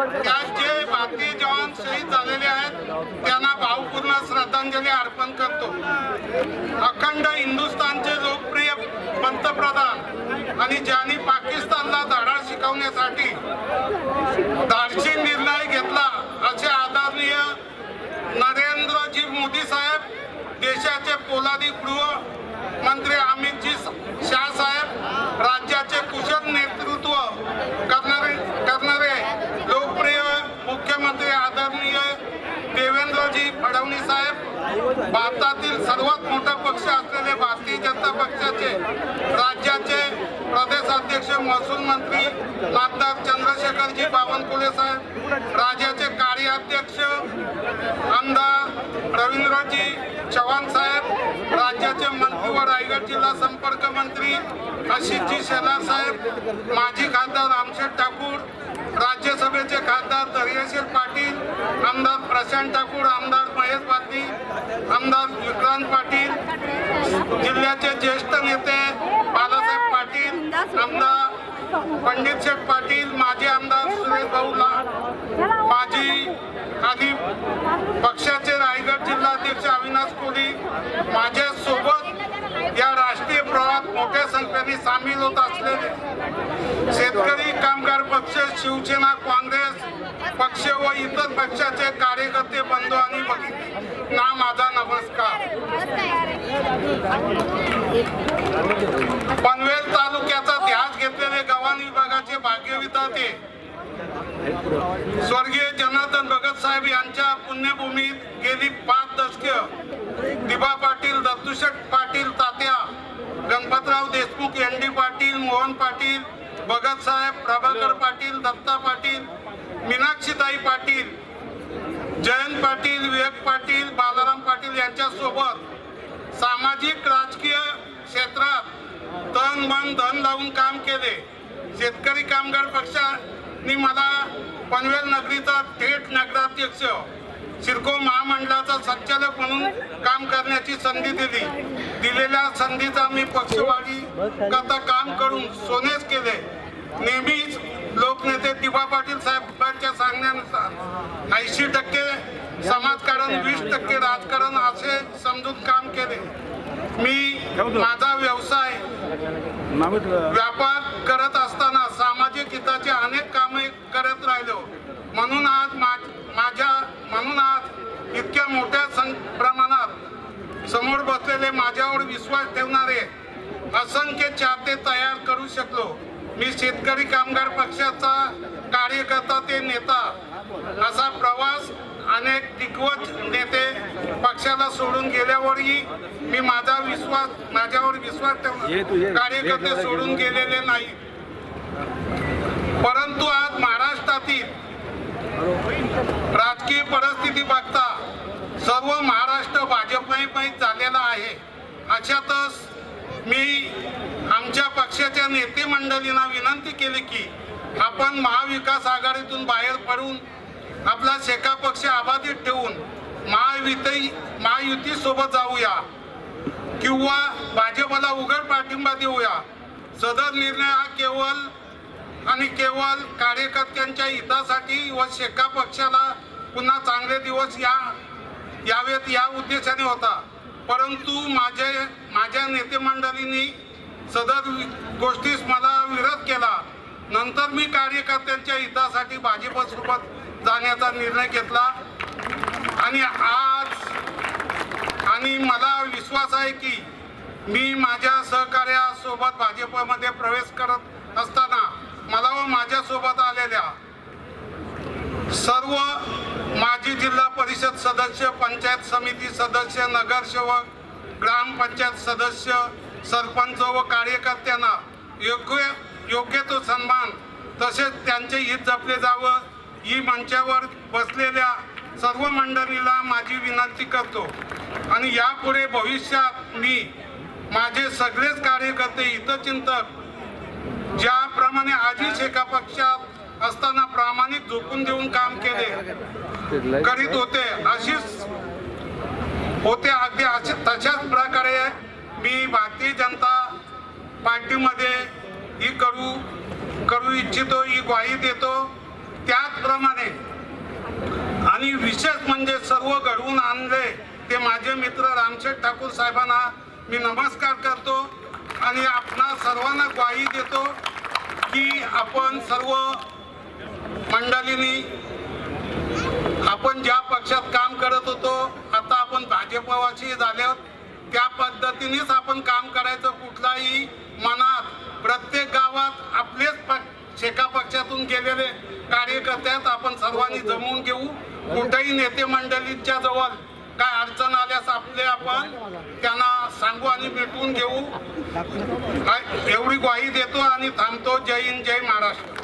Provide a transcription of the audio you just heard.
त्यात जे भारतीय जवान शहीद झालेले आहेत. त्यांना भावपूर्ण श्रद्धांजली अर्पण करतो. अखंड हिंदुस्थानचे लोकप्रिय पंतप्रधान आणि ज्यांनी पाकिस्तानला धडा शिकवण्यासाठी धाडसी निर्णय घेतला असे आदरणीय नरेंद्रजी मोदी साहेब देशाचे पोलादी गृह मंत्री अमितजी शाह साहेब राज्याचे कुशल नेतृत्व करणारे करणारे लोकप्रिय मुख्यमंत्री आदरणीय देवेंद्रजी फडणवीस साहेब भारतातील सर्वात मोठा पक्ष असलेले भारतीय जनता पक्षाचे राज्याचे प्रदेशाध्यक्ष महसूल मंत्री आमदार चंद्रशेखरजी बावनकुळे साहेब राज्याचे कार्याध्यक्ष आमदार रवींद्रजी चव्हाण साहेब राज्याचे मंत्री व रायगड जिल्हा संपर्क मंत्री आशिषजी शेलार साहेब माजी खासदार रामशेठ ठाकूर राज्यसभेचे खासदार दर्याशील पाटील आमदार ठाकूर आमदार महेश पाटील आमदार विक्रांत पाटील जिल्ह्याचे ज्येष्ठ नेते बालासाहेब पाटील आमदार पंडित शेख पाटील माजी आमदार सुरेश भाऊ माजी आणि पक्षाचे रायगड जिल्हाध्यक्ष अविनाश कोली माझ्या सोबत या राष्ट्रीय प्रवाहात मोठ्या संख्येने सामील होत असलेले शेतकरी कामगार पक्ष शिवसेना काँग्रेस पक्ष व इतर पक्षाचे कार्यकर्ते बंधू आणि भगिनी ना माझा नमस्कार. पनवेल तालुक्याचा ध्यास घेतलेले गव्हाण विभागाचे भाग्यविधाते स्वर्गीय जनार्दन भगत साहेब यांच्या पुण्यभूमीत गेली पाच दशक दिबा पाटील दत्तूशेठ पाटील तात्या गणपतराव देशमुख एन डी पाटील मोहन पाटील भगत साहेब प्रभाकर पाटील दत्ता पाटील मीनाक्षीताई पाटील जयंत पाटील विवेक पाटील बालाराम पाटील यांच्यासोबत सामाजिक राजकीय क्षेत्रात तन मन धन लावून काम केले. शेतकरी कामगार पक्षाने मला पनवेल नगरीचा थेट नगराध्यक्ष सिडको महामंडळाचा संचालक म्हणून काम करण्याची संधी दिली. दिलेल्या संधीचा मी पक्षवाढी करता काम करून सोनेच केले. नेहमीच लोकनेते दिबा पाटील साहेबांच्या सांगण्यानुसार ऐंशी टक्के समाजकारण वीस टक्के राजकारण असे समजून काम केले. मी माझा व्यवसाय व्यापार करत असताना सामाजिक हिताचे अनेक कामे करत राहिलो. म्हणून आज मा- माझ्या म्हणून आज इतक्या मोठ्या सं प्रमाणात समोर बसलेले माझ्यावर विश्वास ठेवणारे असंख्य चाहते तयार करू शकलो. मी शेतकरी कामगार पक्षाचा कार्यकर्ता ते नेता. असा प्रवास अनेक दिग्गज नेते पक्षाला सोडून गेल्यावरही मी माझा विश्वास माझ्यावर विश्वास कार्यकर्ते सोडून गेलेले नाही परंतु आज महाराष्ट्रातील राजकीय परिस्थिती बघता सर्व महाराष्ट्र भाजपमय झालेला आहे. अशातच मी आमच्या पक्षाच्या नेते मंडळींना विनंती केली की आपण महाविकास आघाडीतून बाहेर पडून आपला शेका पक्ष अबाधित ठेवून महायुती महायुती सोबत जाऊया. किंवा भाजपला उघड पाठिंबा देऊया. सदर निर्णय हा केवळ आणि केवळ कार्यकर्त्यांच्या हितासाठी व शेका पक्षाला पुन्हा चांगले दिवस या यावेत या उद्देशाने होता. परंतु माझे नेते मंडळींनी सदर गोष्टीस मला विरोध केला. नंतर मी कार्यकर्त्यांच्या हितासाठी भाजपसोबत जाण्याचा निर्णय घेतला. आणि आज आणि मला विश्वास आहे की मी माझ्या सहकार्यासोबत भाजपमध्ये प्रवेश करत असताना मला व माझ्यासोबत आलेल्या सर्व माजी जिल्हा परिषद सदस्य पंचायत समिती सदस्य नगरसेवक ग्रामपंचायत सदस्य सरपंच व कार्यकर्त्यांना योग्य योग्य तो सन्मान तसेच त्यांचे हित जपले जावं ही मंचावर बसलेल्या सर्व मंडळीला माझी विनंती करतो. आणि यापुढे भविष्यात मी माझे सगळेच कार्यकर्ते हितचिंतक ज्याप्रमाणे आजीच एका पक्षात असताना प्रामाणिक झोकून देऊन काम केले करीत होते अशीच होते असे तशाच प्रकारे मी भारतीय जनता पार्टीमध्ये ही करू करू इच्छितो ही ग्वाही देतो. त्याचप्रमाणे आणि विशेष म्हणजे सर्व घडवून आणले ते माझे मित्र रामशेठ ठाकूर साहेबांना मी नमस्कार करतो आणि आपणा सर्वांना ग्वाही देतो की आपण सर्व मंडळींनी आपण ज्या पक्षात काम करत होतो आपण भाजपवाशी झाल्यावर त्या पद्धतीनेच आपण काम करायचं कुठलाही मनात. प्रत्येक गावात आपलेच पक्ष एका पक्षातून गेलेले कार्यकर्ते आहेत आपण सर्वांनी जमवून घेऊ. कुठेही नेते मंडळींच्या जवळ काय अडचण आल्यास आपले आपण त्यांना सांगू आणि भेटून घेऊ. हा- एवढी ग्वाही देतो आणि थांबतो. जय हिंद जय महाराष्ट्र.